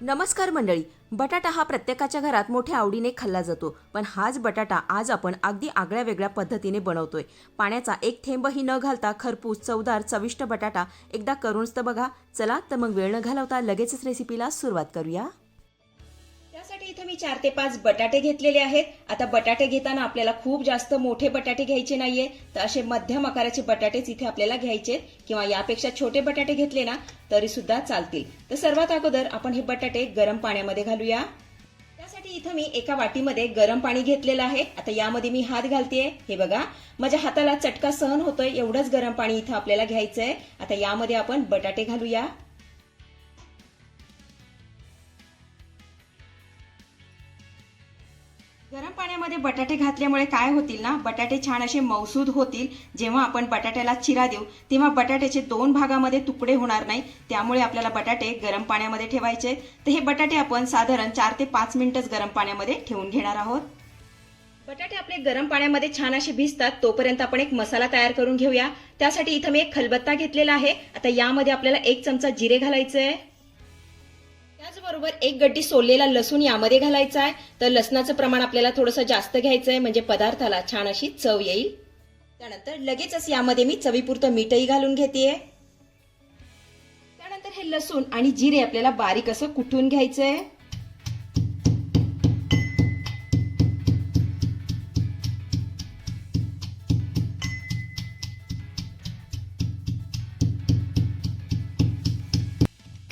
नमस्कार मंडळी. बटाटा हा प्रत्येकाच्या घरात मोठ्या आवडीने खाल्ला जातो पण हाच बटाटा आज आपण अगदी आगळ्या वेगळ्या पद्धतीने बनवतोय. पाण्याचा एक थेंबही न घालता खरपूस चवदार चविष्ट बटाटा एकदा करूनच तर बघा. चला तर मग वेळ न घालवता लगेचच रेसिपीला सुरुवात करूया. इथे मी चार ते पाच बटाटे घेतलेले आहेत. आता बटाटे घेताना आपल्याला खूप जास्त मोठे बटाटे घ्यायचे नाहीये. तर असे मध्यम आकाराचे बटाटेच इथे आपल्याला घ्यायचे किंवा यापेक्षा छोटे बटाटे घेतले ना तरी सुद्धा चालतील. तर सर्वात अगोदर आपण हे बटाटे गरम पाण्यामध्ये घालूया. त्यासाठी इथं मी एका वाटीमध्ये गरम पाणी घेतलेलं आहे. आता यामध्ये मी हात घालतेय. हे बघा माझ्या हाताला चटका सहन होतोय. एवढंच गरम पाणी इथं आपल्याला घ्यायचंय. आता यामध्ये आपण बटाटे घालूया. गरम पाण्यामध्ये बटाटे घातल्यामुळे काय होतील ना? बटाटे छान असे मौसूद होतील. जेव्हा आपण बटाट्याला चिरा देऊ तेव्हा बटाट्याचे दोन भागामध्ये तुकडे होणार नाही. त्यामुळे आपल्याला बटाटे गरम पाण्यामध्ये ठेवायचे. तर हे बटाटे आपण साधारण चार ते पाच मिनिटच गरम पाण्यामध्ये ठेवून घेणार आहोत. बटाटे आपले गरम पाण्यामध्ये छान असे भिजतात. तोपर्यंत आपण एक मसाला तयार करून घेऊया. त्यासाठी इथं मी एक खलबत्ता घेतलेला आहे. आता यामध्ये आपल्याला एक चमचा जिरे घालायचे आहे. त्याचबरोबर एक गड्डी सोललेला लसूण यामध्ये घालायचा आहे. तर लसणाचं प्रमाण आपल्याला थोडंसं जास्त घ्यायचं आहे म्हणजे पदार्थाला छान अशी चव येईल. त्यानंतर लगेचच यामध्ये मी चवीपुरतं मीठही घालून घेते त्यानंतर हे लसूण आणि जिरे आपल्याला बारीक असं कुठून घ्यायचं आहे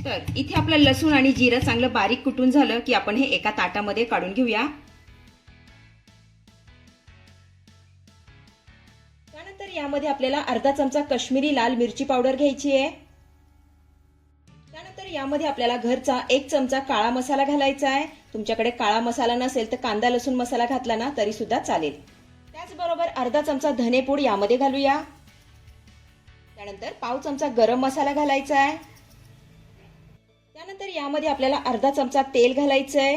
तर इथे आपलं लसूण आणि जिरं चांगलं बारीक कुटून झालं की आपण हे एका ताटामध्ये काढून घेऊया. त्यानंतर यामध्ये आपल्याला अर्धा चमचा काश्मीरी लाल मिरची पावडर घ्यायची आहे. त्यानंतर यामध्ये आपल्याला घरचा एक चमचा काळा मसाला घालायचा आहे. तुमच्याकडे काळा मसाला नसेल तर कांदा लसूण मसाला घातला ना तरी सुद्धा चालेल. त्याचबरोबर अर्धा चमचा धनेपूड यामध्ये घालूया. त्यानंतर पाव चमचा गरम मसाला घालायचा आहे. त्यानंतर यामध्ये आपल्याला अर्धा चमचा तेल घालायचं आहे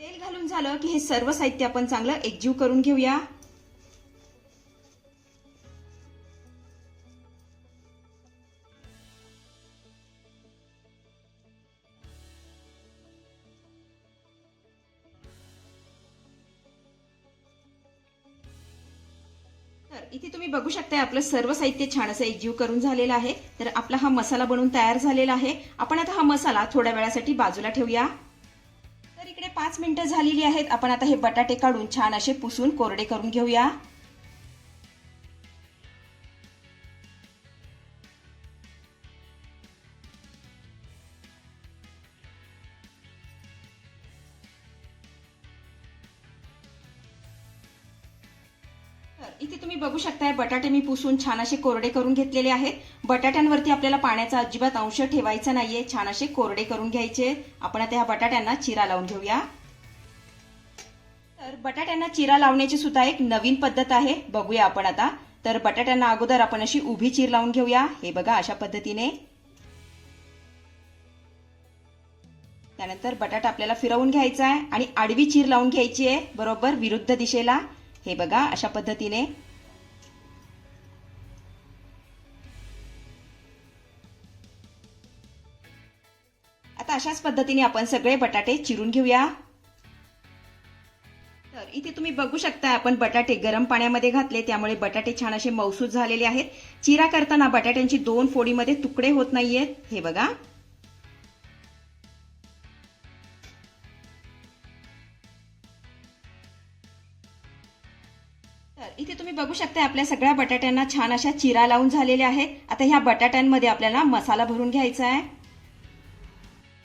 तेल घालून झालं की हे सर्व साहित्य आपण चांगलं एकजीव करून घेऊया. इथे तुम्ही बघू शकताय आपलं सर्व साहित्य छान असं एकजीव करून झालेलं आहे. तर आपला हा मसाला बनवून तयार झालेला आहे. आपण आता हा मसाला थोड्या वेळासाठी बाजूला ठेवूया. तर इकडे पाच मिनिटं झालेली आहेत. आपण आता हे बटाटे काढून छान असे पुसून कोरडे करून घेऊया. इथे तुम्ही बघू शकताय बटाटे मी पुसून छान असे कोरडे करून घेतलेले आहेत. बटाट्यांवरती आपल्याला पाण्याचा अजिबात अंश ठेवायचा नाहीये. छान असे कोरडे करून घ्यायचे. आपण आता ह्या बटाट्यांना चिरा लावून घेऊया. तर बटाट्यांना चिरा लावण्याची सुद्धा एक नवीन पद्धत आहे. बघूया आपण आता. तर बटाट्यांना अगोदर आपण अशी उभी चीर लावून घेऊया. हे बघा अशा पद्धतीने. त्यानंतर बटाटा आपल्याला फिरवून घ्यायचा आहे आणि आडवी चीर लावून घ्यायची आहे. बरोबर विरुद्ध दिशेला. हे बघा अशा पद्धतीने. आता अशाच पद्धतीने आपण सगळे बटाटे चिरून घेऊया. तर इथे तुम्ही बघू शकता आपण बटाटे गरम पाण्यामध्ये घातले त्यामुळे बटाटे छान असे मौसूद झालेले आहेत. चिरा करताना बटाट्यांची दोन फोडीमध्ये तुकडे होत नाहीयेत. हे बघा. तुम्ही बघू शकता आपल्या सगळ्या बटाट्यांना छान अशा चिरा लावून झालेल्या आहेत. आता ह्या बटाट्यांमध्ये आपल्याला मसाला भरून घ्यायचा आहे.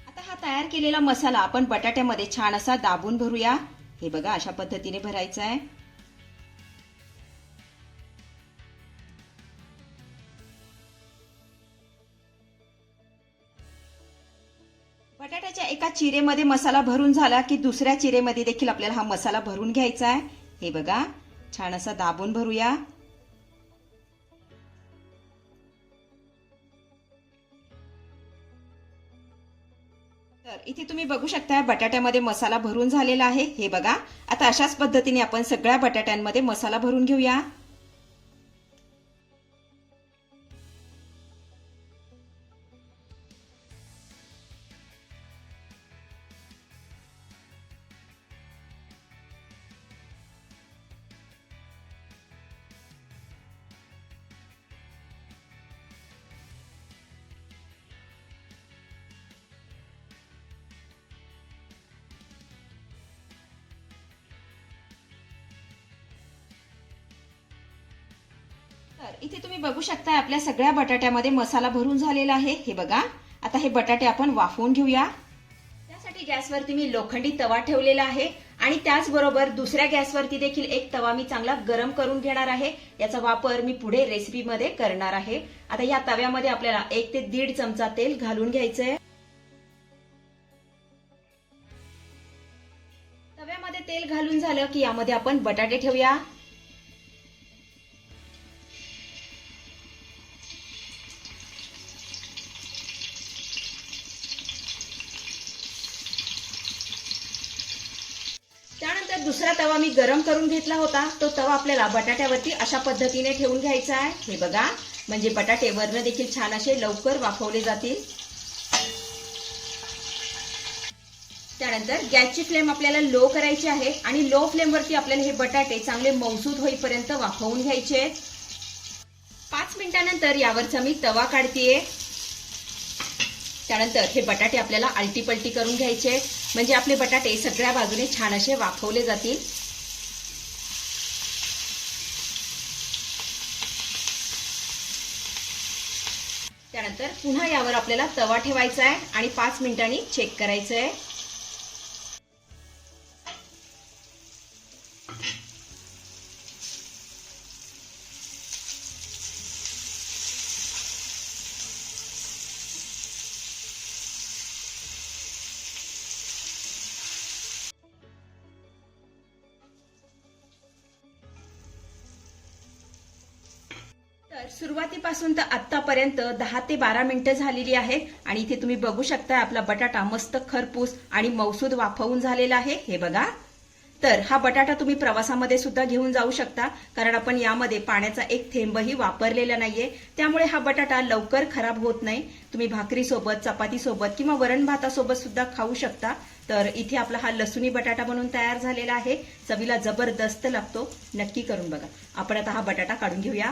आता हा तयार केलेला मसाला आपण बटाट्यामध्ये छान असा दाबून भरूया. हे बघा अशा पद्धतीने भरायचा आहे. बटाट्याच्या एका चिरेमध्ये मसाला भरून झाला की दुसऱ्या चिरेमध्ये देखील आपल्याला हा मसाला भरून घ्यायचा आहे. हे बघा. छान असा दाबून भरूया. तर इथे तुम्ही बघू शकता बटाट्यामध्ये मसाला भरून झालेला आहे. हे बघा आता अशाच पद्धतीने आपण सगळ्या बटाट्यांमध्ये मसाला भरून घेऊया. तर इथे तुम्ही बघू शकता आपल्या सगळ्या बटाट्यामध्ये मसाला भरून झालेला आहे. हे बघा. आता हे बटाटे आपण वाफवून घेऊया. त्यासाठी गॅसवरती मी लोखंडी तवा ठेवलेला आहे. आणि त्याचबरोबर दुसऱ्या गॅसवरती देखील एक तवा मी चांगला गरम करून घेणार आहे. याचा वापर मी पुढे रेसिपीमध्ये करणार आहे. आता या तव्यामध्ये आपल्याला एक ते दीड चमचा तेल घालून घ्यायचंय. तव्यामध्ये तेल घालून झालं की यामध्ये आपण बटाटे ठेवूया. दुसरा तवा मी गरम करून घेतला होता. तो तवा आपल्याला बटाट्यावरती अशा पद्धतीने ठेवून घ्यायचा आहे. हे बघा. म्हणजे बटाटे वरण देखील छान असे लवकर वाफवले जातील. त्यानंतर गॅसची फ्लेम आपल्याला लो करायची आहे आणि लो फ्लेमवरती आपल्याला हे बटाटे चांगले मौसूद होईपर्यंत वाफवून घ्यायचे. आहेत. पाच मिनिटानंतर यावरचा मी तवा काढतीये. त्यानंतर हे बटाटे आपल्याला आलटी पलटी करून घ्यायचे. आहेत. म्हणजे आपले बटाटे सगळ्या बाजूने छान असे वाफवले जातील. त्यानंतर पुन्हा यावर आपल्याला तवा ठेवायचा आहे आणि पाच मिनिटांनी चेक करायचं आहे. सुरुवातीपासून तर आतापर्यंत दहा ते बारा मिनिटं झालेली आहेत आणि इथे तुम्ही बघू शकता आपला बटाटा मस्त खरपूस आणि मौसूद वाफवून झालेला आहे. हे बघा. तर हा बटाटा तुम्ही प्रवासामध्ये सुद्धा घेऊन जाऊ शकता कारण आपण यामध्ये पाण्याचा एक थेंबही वापरलेला नाहीये. त्यामुळे हा बटाटा लवकर खराब होत नाही. तुम्ही भाकरीसोबत चपातीसोबत किंवा वरण भातासोबत सुद्धा खाऊ शकता. तर इथे आपला हा लसुणी बटाटा म्हणून तयार झालेला आहे. चवीला जबरदस्त लागतो. नक्की करून बघा. आपण आता हा बटाटा काढून घेऊया.